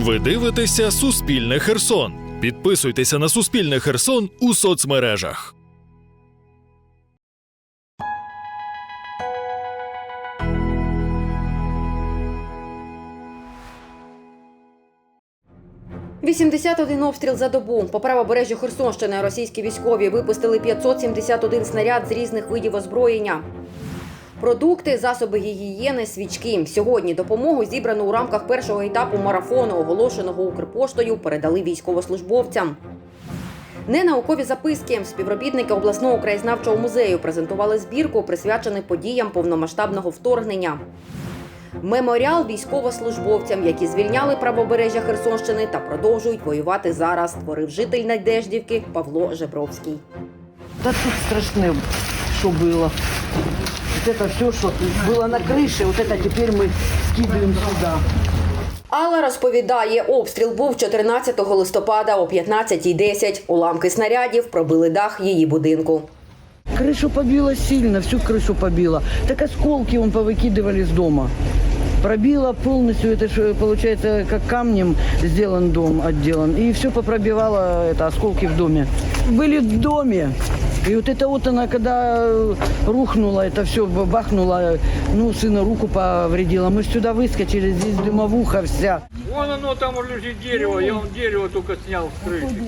Ви дивитеся Суспільне Херсон. Підписуйтеся на Суспільне Херсон у соцмережах. – 81 обстріл за добу. По правобережжю Херсонщини російські військові випустили 571 снаряд з різних видів озброєння. Продукти, засоби гігієни, свічки. Сьогодні допомогу, зібрану у рамках першого етапу марафону, оголошеного Укрпоштою, передали військовослужбовцям. Ненаукові записки співробітники обласного краєзнавчого музею презентували збірку, присвячену подіям повномасштабного вторгнення. Меморіал військовослужбовцям, які звільняли правобережжя Херсонщини та продовжують воювати зараз, створив житель Надеждівки Павло Жебровський. Да тут страшне, что было Вот это все, что было на крыше, вот это теперь мы скидываем сюда. Алла розповідає, обстріл був 14 листопада о 15.10. Уламки снарядів пробили дах її будинку. Крышу побило сильно, всю крышу побило. Так осколки он повыкидывали с дома. Пробило полностью, это ж, получается, как камнем сделан дом, отделан. И все попробивало это, осколки в доме. Были в доме. И вот это вот она, когда э, рухнула, это все бахнуло, ну, сына руку повредила. Мы ж сюда выскочили, здесь дымовуха вся. Вон оно там лежит дерево, я вам дерево только снял с крыши.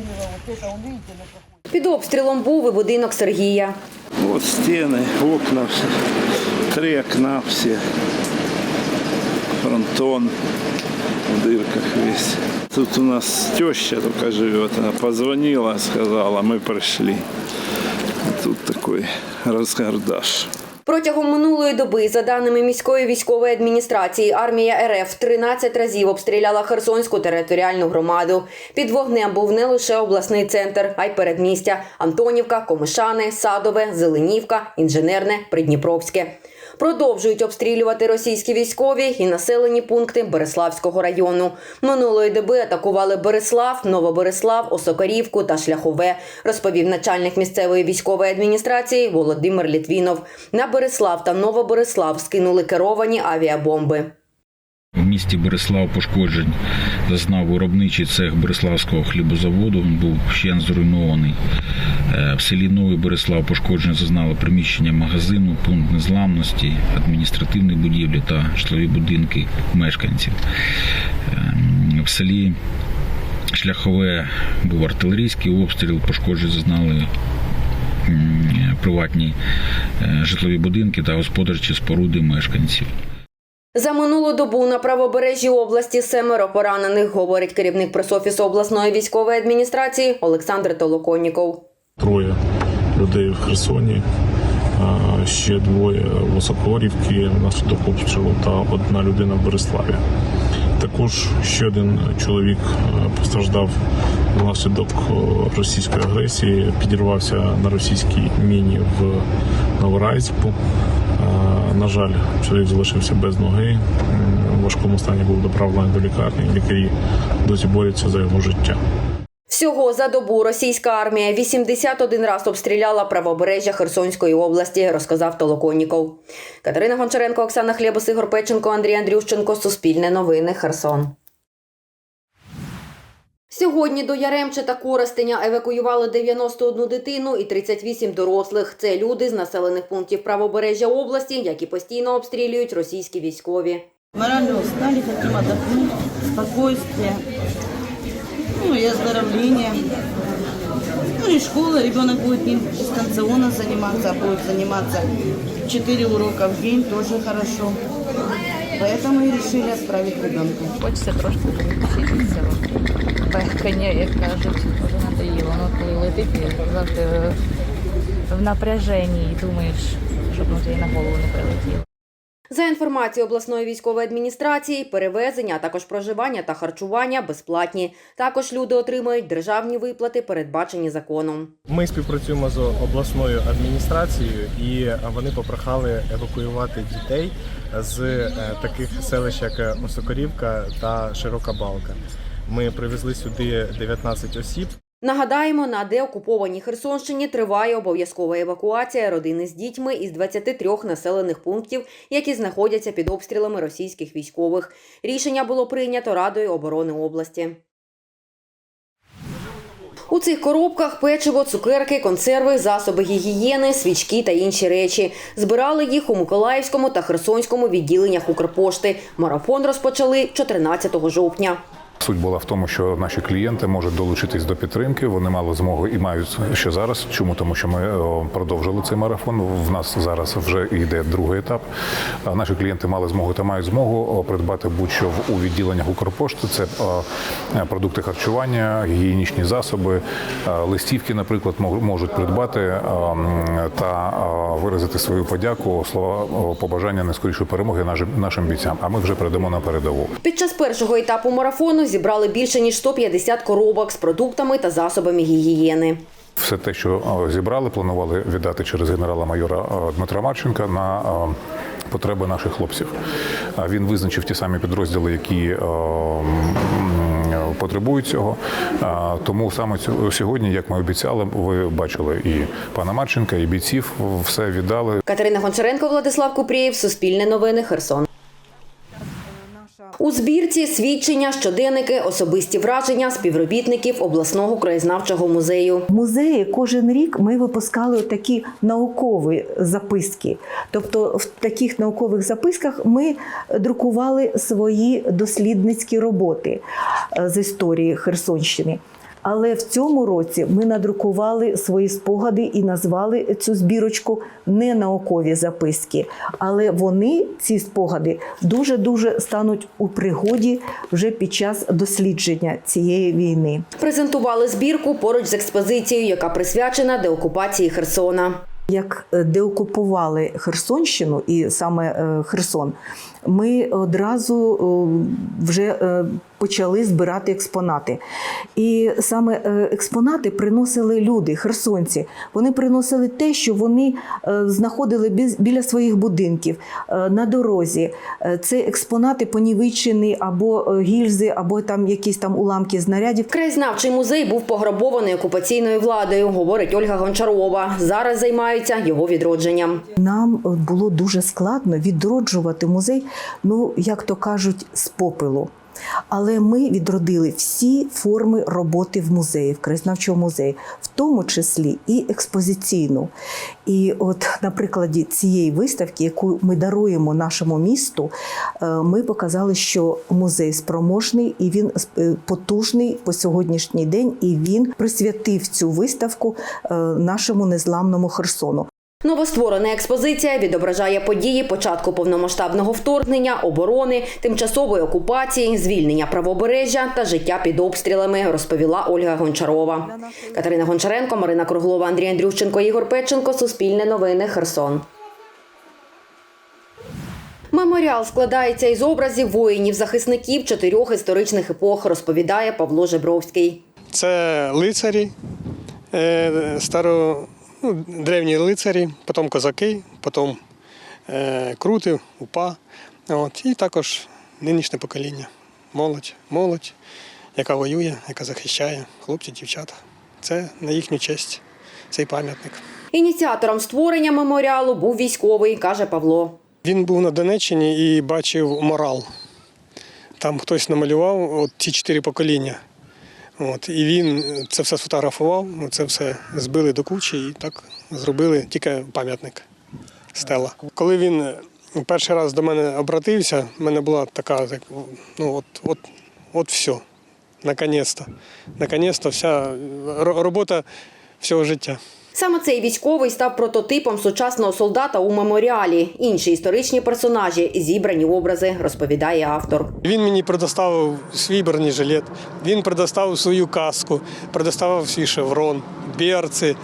Під обстрілом був і будинок Сергія. Вот стены, окна, все. три окна все. Фронтон в дырках весь. Тут у нас теща только живет. Она позвонила, сказала, мы пришли. Тут такий розгардаш. Протягом минулої доби, за даними міської військової адміністрації, армія РФ 13 разів обстріляла Херсонську територіальну громаду. Під вогнем був не лише обласний центр, а й передмістя Антонівка, Комишани, Садове, Зеленівка, Інженерне, Придніпровське. Продовжують обстрілювати російські військові і населені пункти Береславського району. Минулої доби атакували Береслав, Новобереслав, Осокарівку та Шляхове, розповів начальник місцевої військової адміністрації Володимир Літвінов. На Береслав та Новобереслав скинули керовані авіабомби. В місті Береслав пошкоджень зазнав виробничий цех Береславського хлібозаводу. Він був ще зруйнований. Е, В селі Новий Береслав пошкодження зазнало приміщення магазину, пункт незламності, адміністративні будівлі та житлові будинки мешканців. Ем, В селі Шляхове був артилерійський обстріл, пошкоджень зазнали приватні е, житлові будинки та господарчі споруди мешканців. За минулу добу на правобережжі області семеро поранених, говорить керівник пресофісу обласної військової адміністрації Олександр Толоконніков. троє людей в Херсоні, ще двоє в Осокорівці внаслідок обстрілу та одна людина в Береславі. Також ще один чоловік постраждав внаслідок російської агресії, підірвався на російській міні в Новорайську. На жаль, чоловік залишився без ноги. В важкому стані був доправлений до лікарні. Лікарі досі борються за його життя. Всього за добу російська армія 81 раз обстріляла правобережжя Херсонської області, розказав Толоконніков. Катерина Гончаренко, Оксана Хлєбус, Ігор Печенко, Андрій Андрющенко. Суспільне новини. Херсон. Сьогодні до Яремча та Коростеня евакуювали 91 дитину і 38 дорослих. Це люди з населених пунктів правобережжя області, які постійно обстрілюють російські військові. Морально устали, хотим отдохнуть, спокойствие, ну и оздоровление. Ну и школа, ребенок будет не дистанционно заниматься, а будет заниматься 4 урока в день, тоже хорошо. Поэтому и решили отправить ребенка. Хочеться трошки вчитися. пехкання, як кажуть, вже надоїло. Ну, коли летить, і завжди в- в напряженні і думаєш, щоб ну, тобі на голову не прилетіло. За інформацією обласної військової адміністрації, перевезення, також проживання та харчування безплатні. Також люди отримують державні виплати, передбачені законом. Ми співпрацюємо з обласною адміністрацією, і вони попрохали евакуювати дітей з е, таких селищ, як Осокорівка та Широка Балка. Ми привезли сюди 19 осіб. Нагадаємо, на деокупованій Херсонщині триває обов'язкова евакуація родини з дітьми із 23 населених пунктів, які знаходяться під обстрілами російських військових. Рішення було прийнято Радою оборони області. У цих коробках печиво, цукерки, консерви, засоби гігієни, свічки та інші речі. Збирали їх у Миколаївському та Херсонському відділеннях Укрпошти. Марафон розпочали 14 жовтня. Суть була в тому, що наші клієнти можуть долучитись до підтримки. Вони мали змогу і мають ще зараз. Чому тому, що ми продовжили цей марафон? В нас зараз вже йде другий етап. Наші клієнти мали змогу та мають змогу придбати будь-що у відділеннях Укрпошти. Це е, продукти харчування, гігієнічні засоби, е, листівки, наприклад, можуть придбати е, та е, виразити свою подяку, слова побажання найскорішої перемоги нашим бійцям. А ми вже передамо на передову. Під час першого етапу марафону зібрали більше ніж 150 коробок з продуктами та засобами гігієни. Все те, що зібрали, планували віддати через генерала-майора Дмитра Марченка на потреби наших хлопців. Він визначив ті самі підрозділи, які потребують цього. Тому саме сьогодні, як ми обіцяли, ви бачили і пана Марченка, і бійців все віддали. Катерина Гончаренко, Владислав Купрієв, Суспільне новини, Херсон. У збірці свідчення, щоденники, особисті враження співробітників обласного краєзнавчого музею. В музеї кожен рік ми випускали такі наукові записки. Тобто, в таких наукових записках ми друкували свої дослідницькі роботи е, з історії Херсонщини. Але в цьому році ми надрукували свої спогади і назвали цю збірочку не наукові записки. Але вони, ці спогади, дуже дуже стануть у пригоді вже під час дослідження цієї війни. Презентували збірку поруч з експозицією, яка присвячена деокупації Херсона. Як е, деокупували Херсонщину і саме е, Херсон, ми одразу вже е, почали збирати експонати. І саме е, експонати приносили люди, херсонці. Вони приносили те, що вони е, знаходили біля своїх будинків, на дорозі. Це експонати понівечені або гільзи, або там якісь там уламки знарядів. Краєзнавчий музей був пограбований окупаційною владою, говорить Ольга Гончарова. Зараз займаються його відродженням. Нам було дуже складно відроджувати музей, ну як то кажуть, з попелу. Але ми відродили всі форми роботи в музеї, в краєзнавчому музеї, в тому числі і експозиційну. І от на прикладі цієї виставки, яку ми даруємо нашому місту, е, ми показали, що музей спроможний і він е, потужний по сьогоднішній день, і він присвятив цю виставку е, нашому незламному Херсону. Новостворена експозиція відображає події початку повномасштабного вторгнення, оборони, тимчасової окупації, звільнення правобережжя та життя під обстрілами, розповіла Ольга Гончарова. Катерина Гончаренко, Марина Круглова, Андрій Андрющенко, Ігор Печенко. Суспільне новини. Херсон. Меморіал складається із образів воїнів-захисників чотирьох історичних епох, розповідає Павло Жебровський. Це лицарі, е, старо, ну, древні лицарі, потім козаки, потім е, крути, упа. От, і також нинішнє покоління. Молодь, молодь, яка воює, яка захищає, хлопці, дівчата. Це на їхню честь, цей пам'ятник. Ініціатором створення меморіалу був військовий, каже Павло. Він був на Донеччині і бачив морал. Там хтось намалював от ті чотири покоління. От, і він це все сфотографував, це все збили до кучі і так зробили тільки пам'ятник стела. Коли він перший раз до мене обратився, в мене була така, так, ну от, от, от все. Наконець-то. Наконець-то вся робота всього життя. Саме цей військовий став прототипом сучасного солдата у меморіалі. Інші історичні персонажі зібрані образи, розповідає автор. Він мені предоставив свій бронежилет, він предоставив свою каску, предоставив свій шеврон, берці,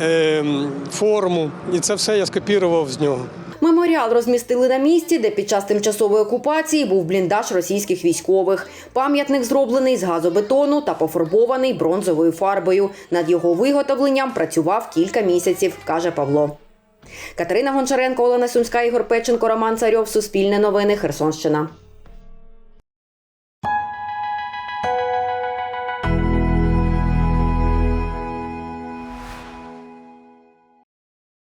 ем, форму. І це все я скопірував з нього. Меморіал розмістили на місці, де під час тимчасової окупації був бліндаж російських військових. Пам'ятник зроблений з газобетону та пофарбований бронзовою фарбою. Над його виготовленням працював кілька місяців, каже Павло. Катерина Гончаренко, Олена Сумська, Ігор Печенко, Роман Царьов. Суспільне новини. Херсонщина.